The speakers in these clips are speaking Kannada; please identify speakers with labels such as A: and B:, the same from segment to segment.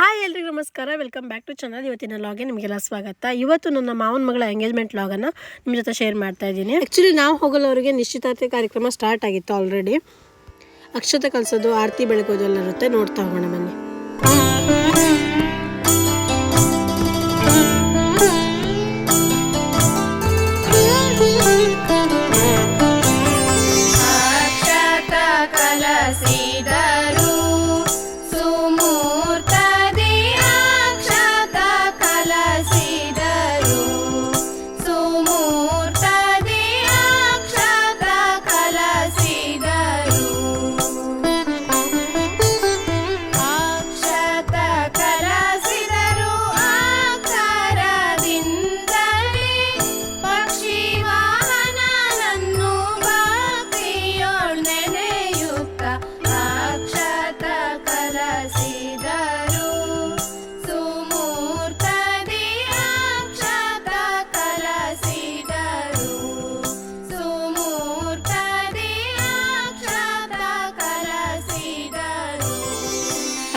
A: ಹಾಯ್ ಎಲ್ರಿಗೂ ನಮಸ್ಕಾರ. ವೆಲ್ಕಮ್ ಬ್ಯಾಕ್ ಟು ಚಾನಲ್ ಇವತ್ತಿನ ಲಾಗೆ ನಿಮಗೆಲ್ಲ ಸ್ವಾಗತ. ಇವತ್ತು ನನ್ನ ಮಾವನ ಮಗಳ ಎಂಗೇಜ್ಮೆಂಟ್ ಲಾಗನ್ನು ನಿಮ್ಮ ಜೊತೆ ಶೇರ್ ಮಾಡ್ತಾ ಇದ್ದೀನಿ. ಆ್ಯಕ್ಚುಲಿ ನಾವು ಹೋಗಲವರಿಗೆ ನಿಶ್ಚಿತಾರ್ಥ ಕಾರ್ಯಕ್ರಮ ಸ್ಟಾರ್ಟ್ ಆಗಿತ್ತು ಆಲ್ರೆಡಿ ಅಕ್ಷತೆ ಕಲಿಸೋದು, ಆರತಿ ಬೆಳಗೋದು ಎಲ್ಲ ಇರುತ್ತೆ. ನೋಡ್ತಾ ಹೋಗೋಣ ಬನ್ನಿ.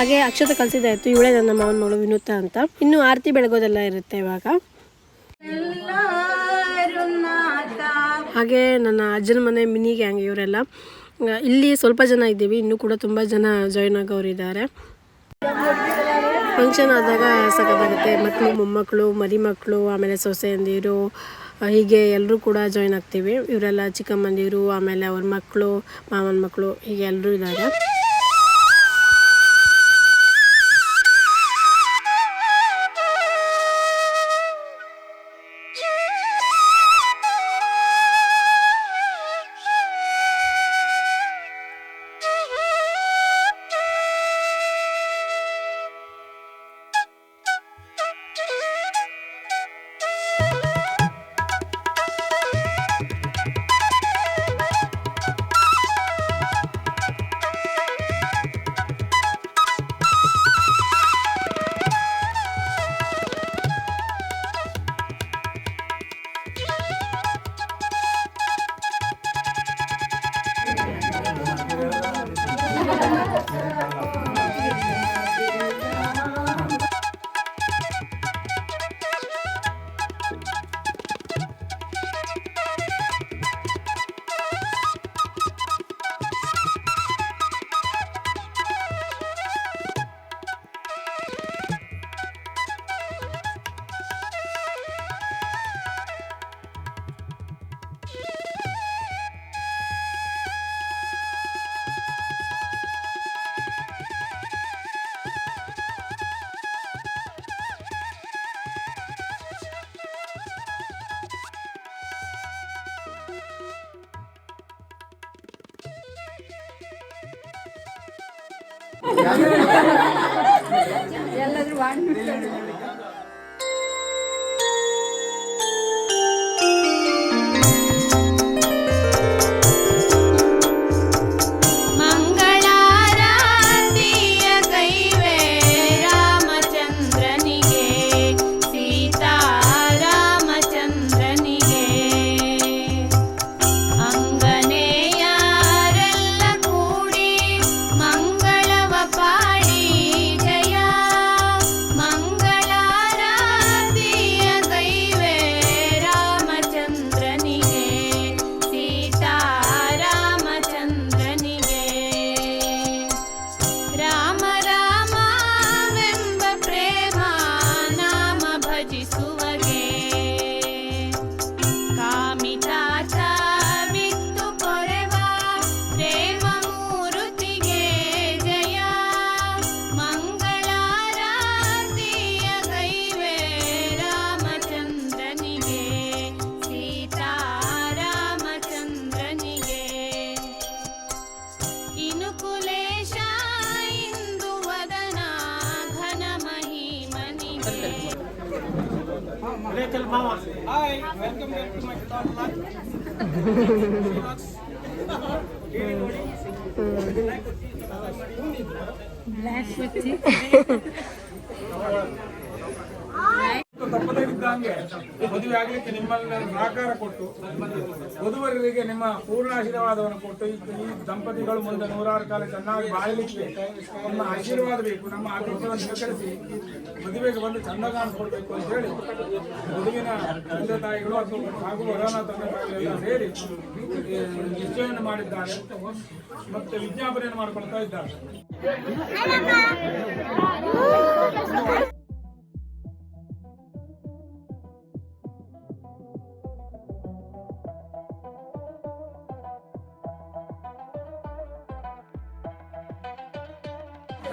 A: ಹಾಗೆ ಅಕ್ಷತೆ ಕಲಿಸಿದಾಯ್ತು ಇವಳೇ ನನ್ನ ಮಾವನ ಮಗಳು ವಿನೂತ ಅಂತ. ಇನ್ನು ಆರತಿ ಬೆಳಗೋದೆಲ್ಲ ಇರುತ್ತೆ ಇವಾಗ. ಹಾಗೆ ನನ್ನ ಅಜ್ಜನ ಮನೆ, ಮಿನಿ ಗ್ಯಾಂಗ್ ಇವರೆಲ್ಲ. ಇಲ್ಲಿ ಸ್ವಲ್ಪ ಜನ ಇದ್ದೀವಿ, ಇನ್ನೂ ಕೂಡ ತುಂಬ ಜನ ಜಾಯ್ನ್ ಆಗೋರು ಇದ್ದಾರೆ ಫಂಕ್ಷನ್ ಆದಾಗ ಸಖತ್ತಾಗುತ್ತೆ. ಮಕ್ಕಳು ಮೊಮ್ಮಕ್ಕಳು ಮರಿ ಮಕ್ಕಳು ಆಮೇಲೆ ಸೊಸೆಯಂದಿರು ಹೀಗೆ ಎಲ್ಲರೂ ಕೂಡ ಜಾಯ್ನ್ ಆಗ್ತೀವಿ. ಇವರೆಲ್ಲ ಚಿಕ್ಕಮ್ಮಂದಿರು, ಆಮೇಲೆ ಅವ್ರ ಮಕ್ಕಳು, ಮಾವನ ಮಕ್ಕಳು, ಹೀಗೆ ಎಲ್ಲರೂ ಇದ್ದಾರೆ.
B: ಮಂಗಳಾರತಿಯ
C: Hi, welcome back to my. Black ಮದುವೆ ಆಗಲಿಕ್ಕೆ ನಿಮ್ಮಲ್ಲಿ ಸಹಕಾರ ಕೊಟ್ಟು ವಧುವರಿಗೆ ನಿಮ್ಮ ಪೂರ್ಣ ಆಶೀರ್ವಾದವನ್ನು ಕೊಟ್ಟು, ಈ ದಂಪತಿಗಳು ಮುಂದೆ ನೂರಾರು ಕಾಲ ಚೆನ್ನಾಗಿ ಬಾಳಲಿಕ್ಕೆ ನಿಮ್ಮ ಆಶೀರ್ವಾದ ಬೇಕು, ನಮ್ಮ ಆದೇಶವನ್ನು ಸ್ವೀಕರಿಸಿ ಮದುವೆಗೆ ಬಂದು ಚಂದ ಕಾಣಿಸ್ಕೊಳ್ಬೇಕು ಅಂತ ಹೇಳಿ, ಮದುವಿನ ತಂದೆ ತಾಯಿಗಳು ಅಥವಾ ಹಾಗೂ ವರನ ತಂದೆ ತಾಯಿಗಳೆಲ್ಲ ಸೇರಿ ನಿಶ್ಚಯವನ್ನು ಮಾಡಿದ್ದಾರೆ. ಮತ್ತೆ ವಿಜ್ಞಾಪನೆಯನ್ನು ಮಾಡಿಕೊಳ್ತಾ ಇದ್ದಾರೆ.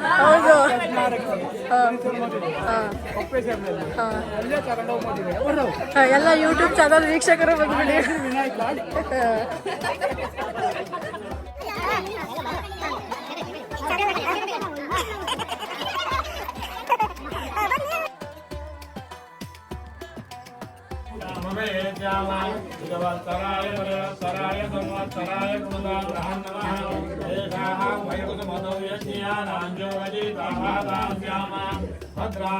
A: ಹೌದು. ಎಲ್ಲ ಯೂಟ್ಯೂಬ್ ಚಾನಲ್ ವೀಕ್ಷಕರು ಬಂದ್ಬಿಡಿ.
C: संवत्सराय परिवत्सराय संवत्सराय कृताग्रहन् नमः एषाः वयकुसुमतौ यज्ञानाञ्जोरजिताः दास्याम भद्रा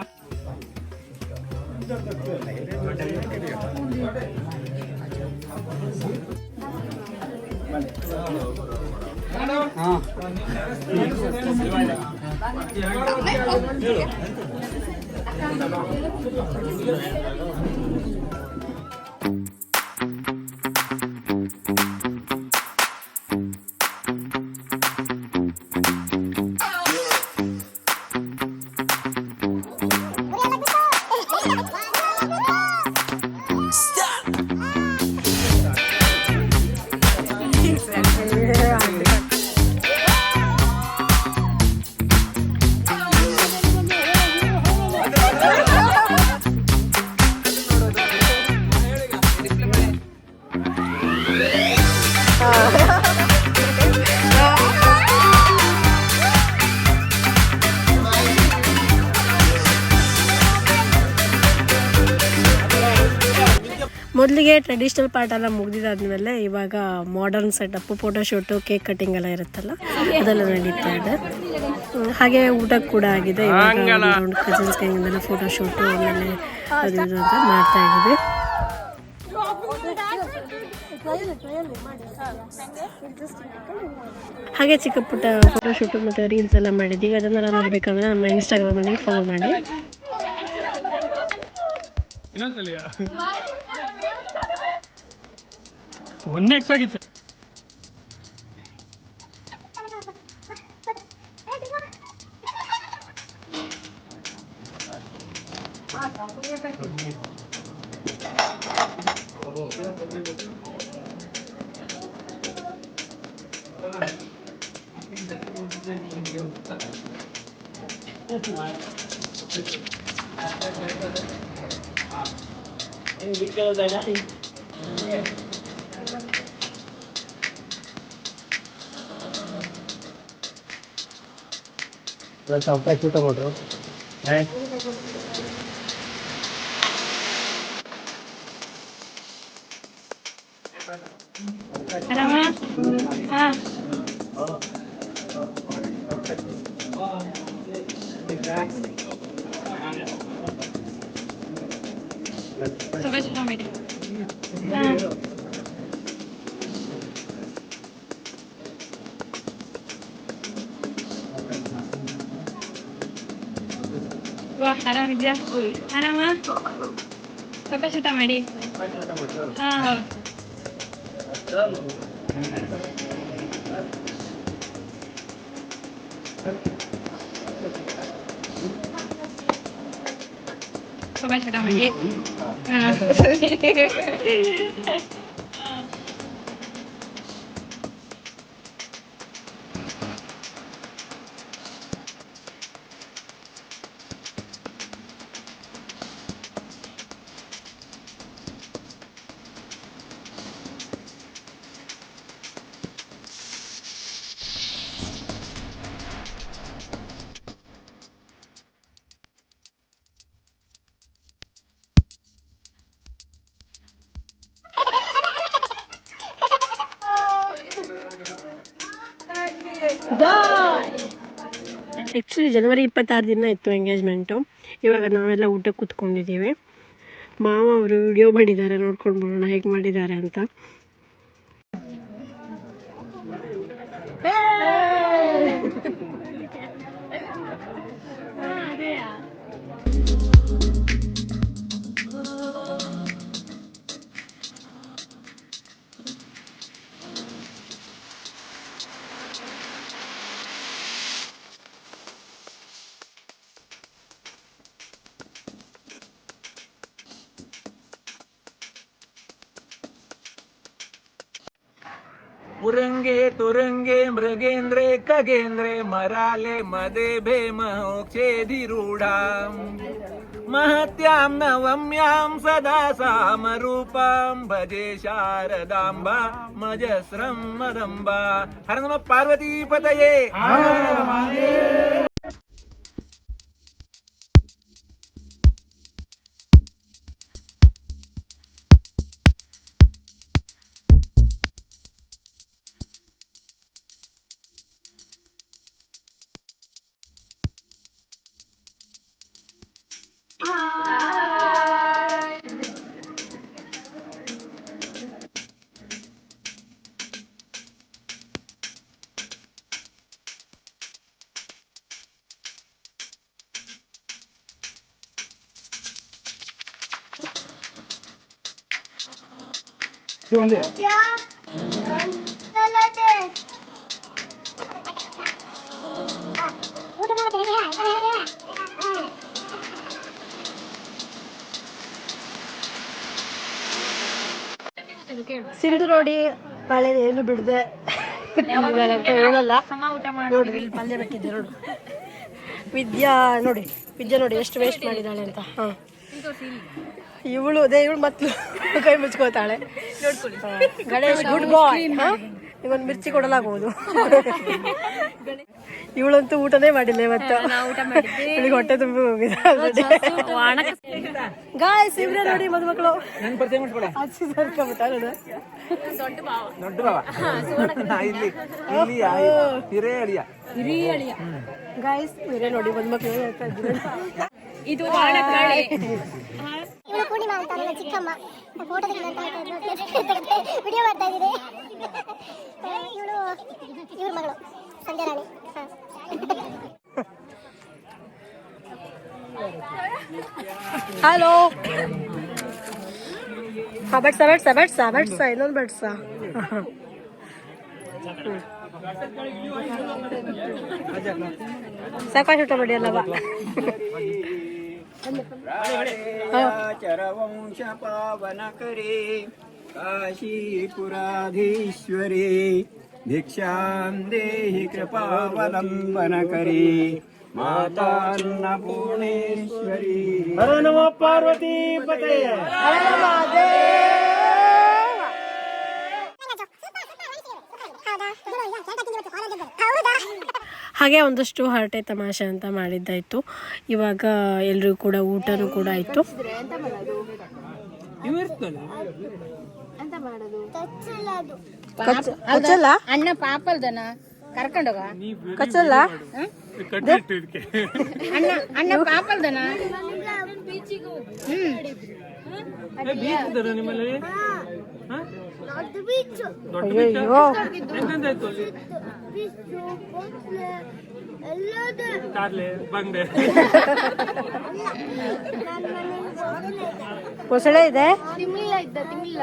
C: हाँ ಮೊದಲಿಗೆ ಟ್ರೆಡಿಷನಲ್ ಪಾರ್ಟ್ ಎಲ್ಲ ಮುಗಿದಿದ್ದಾದ್ಮೇಲೆ ಇವಾಗ modern setup photoshoot cake cutting ಎಲ್ಲ ಇರುತ್ತಲ್ಲ ಅದೆಲ್ಲ ನಡೀತಾ ಇದೆ. ಹಾಗೆ ಊಟ ಕೂಡ ಆಗಿದೆ. ಕಜಿನ್ಸ್ ಕೈಯಿಂದೆಲ್ಲ ಫೋಟೋಶೂಟು ಆಮೇಲೆ ಅದು ಇದು ಅಂತ ಮಾಡ್ತಾ ಇದ್ದೀವಿ. ಹಾಗೆ ಚಿಕ್ಕ ಪುಟ್ಟ ಫೋಟೋಶೂಟು ಮತ್ತು ರೀಲ್ಸ್ ಎಲ್ಲ ಮಾಡಿದ್ದೀವಿ ಅದನ್ನೆಲ್ಲ ನೋಡಬೇಕಂದ್ರೆ ನಮ್ಮ ಇನ್ಸ್ಟಾಗ್ರಾಮಲ್ಲಿ ಫಾಲೋ ಮಾಡಿ. ಒಂದನೇ ಎಕ್ಸಾಗಿತ್ತು Ini bikin. ಕಂಪ್ಯಾಕ್ಟ್ ತಗೊಂಡ್ರು ಸೊಬೆ ಚೆನ್ನಾಗಿ ಇನ್ನೊಂದ್ಸಲಿಯ ಒನ್ನೆ ಎಕ್ಸ್ ಆಗಿತ್ತು
D: ವಾ ಆರಾಮಿದ್ಯಾ ಆರಾಮ ಸ್ವಲ್ಪ ಶೂಟ ಮಾಡಿ ಹಾ ಹೌದು ಸ್ವಲ್ಪ ಶೂಟ ಮಾಡಿ ಹಾ
A: ಆ್ಯಕ್ಚುಲಿ ಜನವರಿ ಇಪ್ಪತ್ತಾರು ದಿನ ಇತ್ತು ಎಂಗೇಜ್ಮೆಂಟು ಇವಾಗ ನಾವೆಲ್ಲ ಊಟಕ್ಕೆ ಕೂತ್ಕೊಂಡಿದ್ದೀವಿ. ಮಾವ ಅವರು ವಿಡಿಯೋ ಮಾಡಿದ್ದಾರೆ, ನೋಡ್ಕೊಂಡು ಬರೋಣ ಹೇಗೆ ಮಾಡಿದ್ದಾರೆ ಅಂತ.
E: उरंगे तुरंगे मृगेंद्रे खगेंद्रे मराले मदे भेमोक्षेधिरूढा महत्यां नवम्यां सदा सामरूपां भजे शारदाम्बा मजस्रं मदम्बा। हर नमः ಇದು ಒಂದೇ
A: ಸಿಡಿದು ನೋಡಿ ಮಳೆ ಏನು ಬಿಡದೆ. ಹೇಳಲ್ಲ. ನೋಡ್ರಿ ಪಲ್ಯ ಬೇಕಿದ್ದೆ ನೋಡು. ವಿದ್ಯಾ ನೋಡಿ ವಿದ್ಯಾ ನೋಡಿ ಎಷ್ಟು ವೇಸ್ಟ್ ಮಾಡಿದ್ದಾಳೆ ಅಂತ. ಹಾಂ. ಇವಳು ಅದೇ ಇವಳು ಮತ್ಲು ಕೈ ಮುಚ್ಕೋತಾಳೆ ಗಣೇಶ ಗಣೇಶ್ ಗುಡ್ ಬಾಯ್ ಇವನ್ ಮಿರ್ಚಿ ಕೊಡಲಾಗುವುದು ಇವಳಂತೂ ಊಟನೇ ಮಾಡಿಲ್ಲ ಇವತ್ತು. ಇವಳಿಗೆ ಹೊಟ್ಟೆ ತುಂಬಿ ಹೋಗಿದೆ ಗಾಯ್ಸ್ ಇವ್ರೆ ನೋಡಿ ಮದುಮಕ್ಕಳು ಗಾಯ್ಸ್ ಇವರೇ ನೋಡಿ ಮದುಮಕ್ಕಳು ಹೇಳ್ತಾ ಇದ್ರು
F: ಇವಳು ಪೂರ್ಣಿಮಾ ಅಂತ ನನ್ನ ಚಿಕ್ಕಮ್ಮ. ಫೋಟೋ ವಿಡಿಯೋ ಮಾಡ್ತಾ ಇದ್ದೀನಿ. ಇವಳು ಇವ್ರ ಮಗಳು ಸಂಧ್ಯಾ ರಾಣಿ.
A: ಹಲೋ ಹಾ ಬಡ್ಸ ಬಡ್ಸ ಬಡ್ಸ ಬಡ್ಸ ಇನ್ನೊಂದು ಬಡ್ಸ. ಸಾಕಾಶ್ ಊಟ ಮಾಡಿ ಅಲ್ಲವಾ
G: चरवंश पावन करे काशीपुराधीश्वरे भिक्षां देहि कृपावलम्बन करे मातान्नपूर्णेश्वरी हर नमः पार्वती पतये।
A: ಹಾಗೆ ಒಂದಷ್ಟು ಹರಟೆ ತಮಾಷೆ ಅಂತ ಮಾಡಿದ್ದಾಯ್ತು. ಇವಾಗ ಎಲ್ಲರೂ ಕೂಡ ಊಟನೂ ಕೂಡ ಆಯಿತು.
H: ಅಣ್ಣ ಪಾಪಲ್ದನ? ಕರ್ಕೊಂಡೋಗ?
A: ಕಚ್ಚಲ್ಲ?
H: ಅಣ್ಣ ಅಣ್ಣ ಪಾಪಲ್ದನ?
A: ಅಯ್ಯೋ ಮೊಸಳೆ ಇದೆ?
H: ತಿಮ್ಮಿಲ್ಲ ಇದ್ದ ತಿಮ್ಮಿಲ್ಲ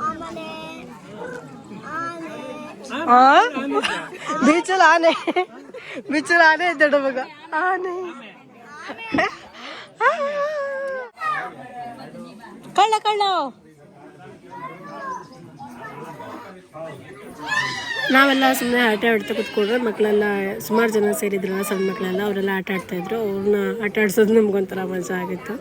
F: ಆಮೇಲೆ ಆನೆ
A: ಬೀಚಲ್ಲಿ ಆನೆ. ಬೀಚಲ್ಲಿ ಆನೆ ಇದ್ದಾಡ ಮಗ ಆನೆ. ಕಳ್ಳ ಕಳ್ಳ. ನಾವೆಲ್ಲ ಸುಮ್ಮನೆ ಆಟ ಆಡ್ತಾ ಕುತ್ಕೊಂಡ್ರೆ ಮಕ್ಕಳೆಲ್ಲ ಸುಮಾರು ಜನ ಸೇರಿದ್ರಲ್ಲ ಸಣ್ಣ ಮಕ್ಕಳೆಲ್ಲ ಅವರೆಲ್ಲ ಆಟ ಆಡ್ತಾ ಇದ್ರು. ಅವ್ರನ್ನ ಆಟ ಆಡ್ಸೋದು ನಮ್ಗೊಂಥರ ಮಜಾ ಆಗಿತ್ತು.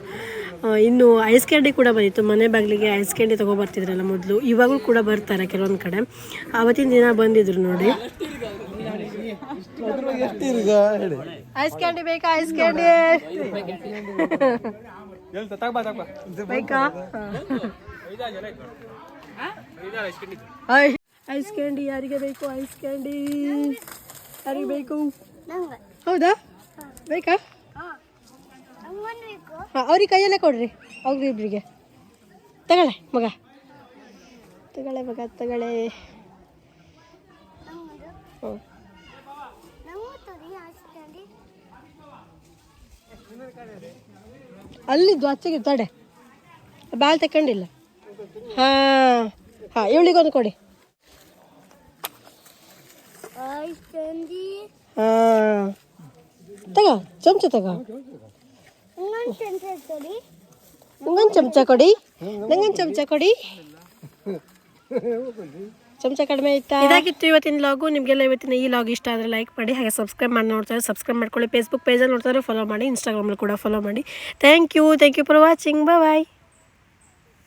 A: ಇನ್ನು ಐಸ್ ಕ್ಯಾಂಡಿ ಕೂಡ ಬಂದಿತ್ತು. ಮನೆ ಬಾಗಿಲಿಗೆ ಐಸ್ ಕ್ಯಾಂಡಿ ತೊಗೊಬರ್ತಿದ್ರಲ್ಲ ಮೊದಲು ಇವಾಗಲೂ ಕೂಡ ಬರ್ತಾರೆ ಕೆಲವೊಂದು ಕಡೆ. ಅವತ್ತಿನ ದಿನ ಬಂದಿದ್ರು ನೋಡಿ. ಐಸ್ ಕ್ಯಾಂಡಿ ಬೇಕಾ? ಐಸ್ ಕ್ಯಾಂಡಿ ಬೇಕಾ ಬೈಕಾ ಐಸ್ ಕ್ಯಾಂಡಿ ಯಾರಿಗೆ ಬೇಕು? ಐಸ್ ಕ್ಯಾಂಡಿ ಯಾರಿಗೆ ಬೇಕು? ಹೌದಾ? ಬೇಕಾ? ಹಾಂ, ಅವ್ರಿಗೆ ಕೈಯಲ್ಲೇ ಕೊಡ್ರಿ ಅವ್ರಿಬ್ರಿಗೆ ಇಬ್ಬರಿಗೆ ತಗೊಳ್ಳೆ, ಮಗ. ತಗೊಳ್ಳೆ ಮಗ, ತಗೊಳ್ಳೆ. ಹ್ಞೂ ಅಲ್ಲಿದ್ದು ಆಚೆಗೆ ತಡೆ. ಬಾಲ್ ತಕೊಂಡಿಲ್ಲ ಹಾಂ ಹಾಂ ಇವಳಿಗೊಂದು ಕೊಡಿ. ಹಾಂ. ತಗೋ ಚಮಚ ತಗೋ. ನಂಗೊಂದು ಚಮಚ ಕೊಡಿ. ನಂಗೊಂದು ಚಮಚ ಕೊಡಿ. ಚಮಚ ಕಡಿಮೆ ಇತ್ತು ಇದಾಗಿತ್ತು ಇವತ್ತಿನ ಲಾಗು ನಿಮಗೆಲ್ಲ ಇವತ್ತಿನ ಈ ಲಾಗ್ ಇಷ್ಟ ಆದರೆ ಲೈಕ್ ಮಾಡಿ, ಹಾಗೆ ಸಬ್ಸ್ಕ್ರೈಬ್ ಮಾಡಿ ನೋಡ್ತಾರೆ. ಸಬ್ಸ್ಕ್ರೈಬ್ ಮಾಡ್ಕೊಳ್ಳಿ. ಫೇಸ್ಬುಕ್ ಪೇಜಲ್ಲಿ ನೋಡ್ತಾರೆ. ಫಾಲೋ ಮಾಡಿ. ಇನ್ಸ್ಟಾಗ್ರಾಮಲ್ಲಿ ಕೂಡ ಫಾಲೋ ಮಾಡಿ. Thank you thank you for watching bye